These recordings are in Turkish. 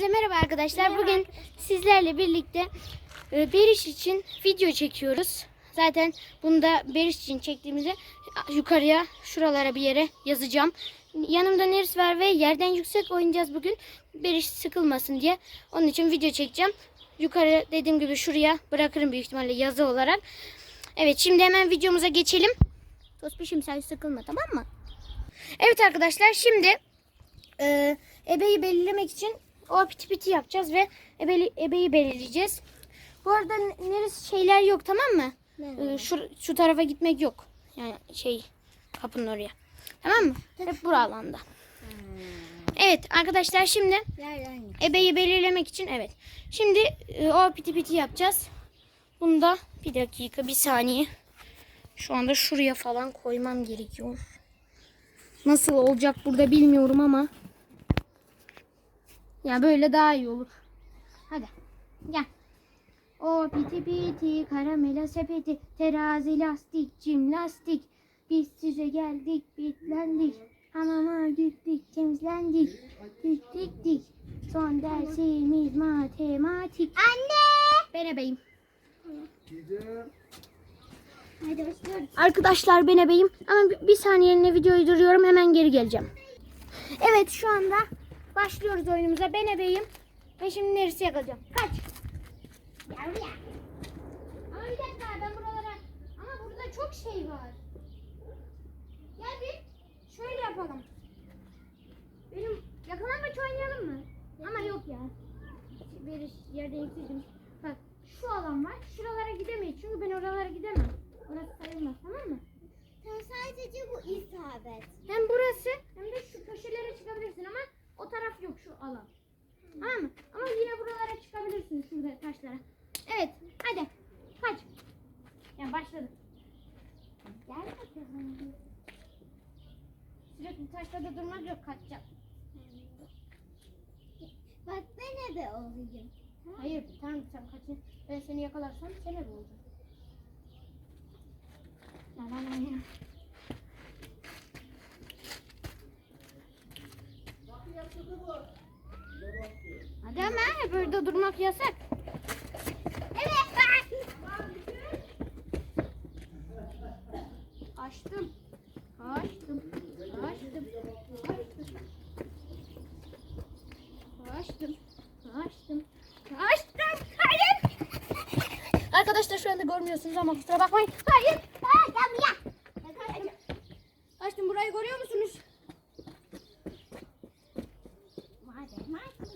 Hepinize merhaba arkadaşlar. Bugün sizlerle birlikte e, Beriş için video çekiyoruz. Zaten bunu da Beriş için çektiğimizi yukarıya şuralara bir yere yazacağım. Yanımda Neris var ve yerden yüksek oynayacağız bugün. Beriş sıkılmasın diye. Onun için video çekeceğim. Yukarı dediğim gibi şuraya bırakırım büyük ihtimalle yazı olarak. Evet şimdi hemen videomuza geçelim. Tospişim sen sıkılma tamam mı? Evet arkadaşlar şimdi e, ebeyi belirlemek için o piti piti yapacağız ve ebeli, ebeyi belirleyeceğiz. Bu arada neresi şeyler yok tamam mı? E, şu, şu tarafa gitmek yok. Yani şey kapının oraya. Tamam mı? Hep bu alanda. Evet arkadaşlar şimdi ebeyi belirlemek için evet. Şimdi e, o piti piti yapacağız. Bunu da bir dakika bir saniye. Şu anda şuraya falan koymam gerekiyor. Nasıl olacak burada bilmiyorum ama. Ya böyle daha iyi olur. Hadi gel. O piti piti karamela sepeti terazi lastik cim lastik. Biz size geldik bitlendik. Hamama gittik temizlendik. Gittik dik. Son dersimiz matematik. Anne. Ben ebeyim. Arkadaşlar ben ebeyim ama bir, bir saniyeliğine videoyu duruyorum hemen geri geleceğim. Evet şu anda başlıyoruz oyunumuza. Ben ebeyim ve şimdi neresi yakalayacağım. Kaç. Gel buraya. Ama bir dakika ben buralara ama burada çok şey var. Gel bir şöyle yapalım. Benim yakalanmaç oynayalım mı? Ama yok ya. Bir yerde yükseldim. Bak şu alan var. Şuralara gidemeyiz. Çünkü ben oralara gidemem. Orası sayılmaz tamam mı? Sen sadece bu isabet. Hem burası hem de şu köşelere çıkabilirsin ama o taraf yok şu alan. Tamam mı? Ama yine buralara çıkabilirsin şurada taşlara. Evet hadi kaç. Yani başladı. Gel bakalım. Sürekli taşlarda durmak yok kaçacak. Bak ben ebe olayım. Hayır tamam sen kaçın. Ben seni yakalarsam sen ev olacaksın. La la la la. Hep orada durmak yasak. Evet ben. Açtım. Açtım. Açtım. Açtım. Açtım. Açtım. Hayır. Arkadaşlar şu anda görmüyorsunuz ama kusura bakmayın. Hayır. Aa, gel buraya. Açtım. Açtım. Burayı görüyor musunuz? Madem madem.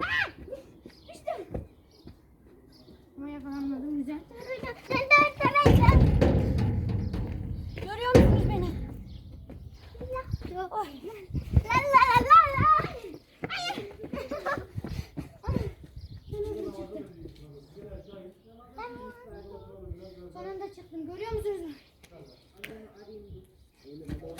Aa! Düştüm. Ama yakalanmadım güzel. Görüyor musunuz beni? Oy. La la la la la. Hayır. Son anda çıktım. Görüyor musunuz?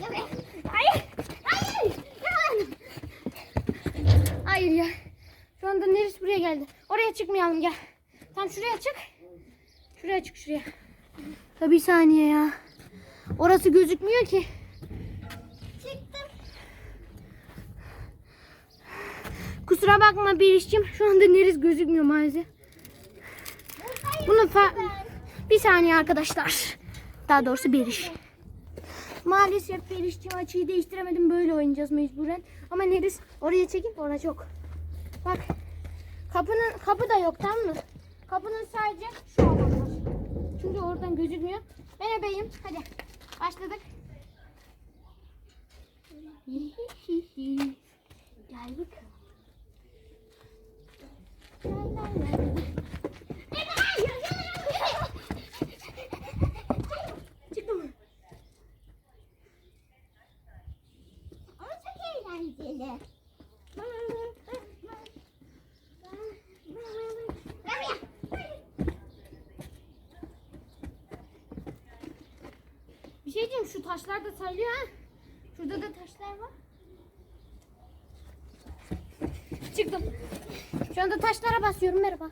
Hayır. Hayır. Hayır ya. Şu anda neresi buraya geldi? Oraya çıkmayalım gel. Tam şuraya çık. Şuraya çık şuraya. Ya bir saniye ya. Orası gözükmüyor ki. Çıktım. Kusura bakma bir işçim. Şu anda neresi gözükmüyor maalesef. Bunu fa- bir saniye arkadaşlar. Daha doğrusu bir iş. Maalesef bir işçim açıyı değiştiremedim. Böyle oynayacağız mecburen. Ama Neris oraya çekip orada çok. Bak. Kapının kapı da yok tamam mı? Kapının sadece şu var. Çünkü oradan gözükmüyor. Ben ebeyim. Hadi. Başladık. Gel. La la la la. Çıktım. Ama çok eğlenceli. Gel buraya. Bir şey diyeyim şu taşlar da sayılıyor ha. Şurada da taşlar var. Çıktım. Şu anda taşlara basıyorum merhaba.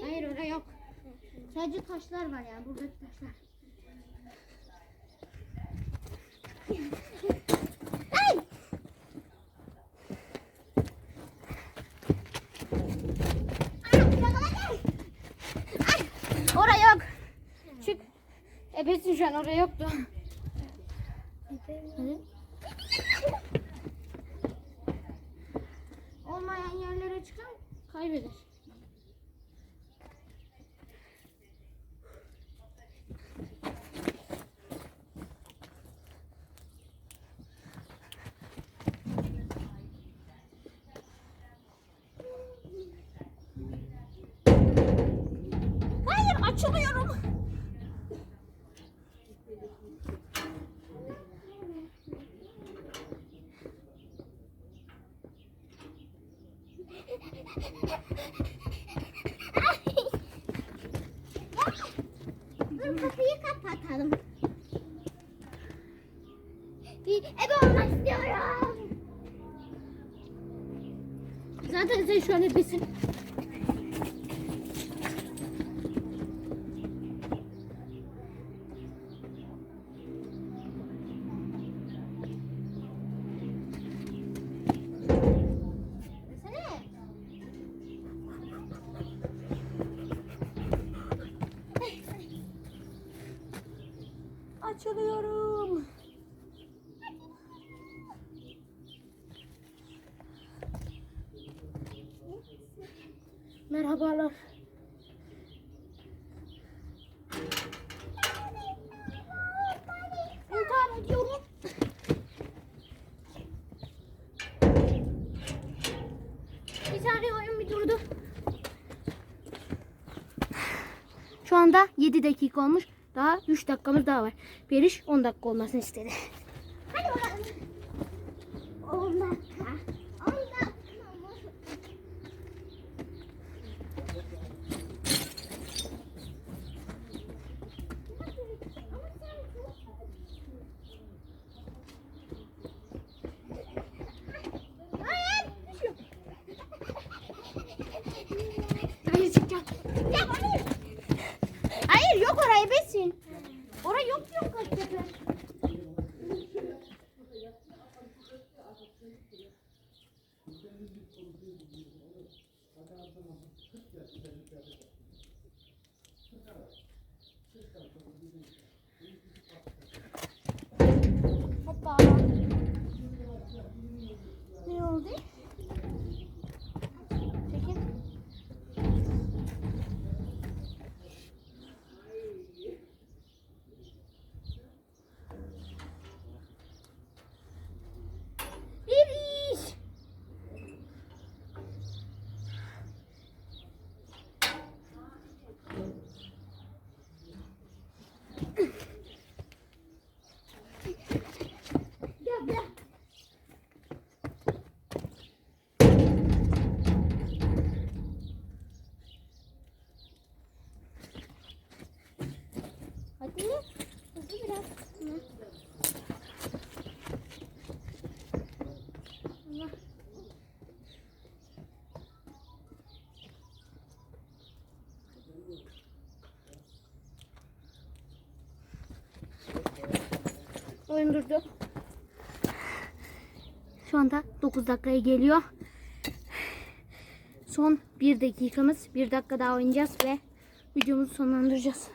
Hayır orada yok. Sadece taşlar var yani buradaki taşlar. Ay. Ay, yakaladım. Oraya yok. Çık. Ebesin şu an oraya yoktu. Olmayan yerlere çıkan kaybeder. Hayır açılıyorum. Dur kapıyı kapatalım. Bir ebe olmak istiyorum. Zaten sen şu an ebesin. Açılıyorum. Merhabalar. İntihar ediyorum. Bir saniye oyun bir durdu. Şu anda 7 dakika olmuş. Daha 3 dakikamız daha var. Periş 10 dakika olmasını istedi. Hadi bakalım. On dakika. On dakika mı? Hayır, düşüyor. Hayır çıkacağım. Ya hayır. Hayır yok oraya besin. Oraya yok yok Göztepe. Hoppa. Ne oldu? Çekil. Bir iş. Gel gel. Hadi. Hızlı biraz. Hı. Allah. Oyun. Şu anda 9 dakikaya geliyor. Son 1 dakikamız. 1 dakika daha oynayacağız ve videomuzu sonlandıracağız.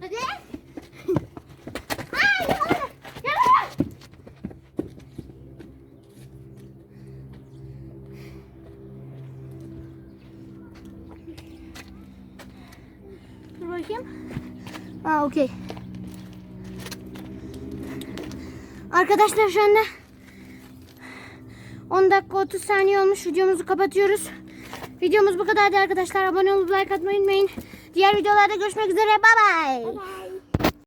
Hadi. Ay, yavrum, yavrum. Dur bakayım. Ha okey. Arkadaşlar şu anda dakika 30 saniye olmuş. Videomuzu kapatıyoruz. Videomuz bu kadardı arkadaşlar. Abone olup like atmayı unutmayın. Diğer videolarda görüşmek üzere. Bye bye. Bye.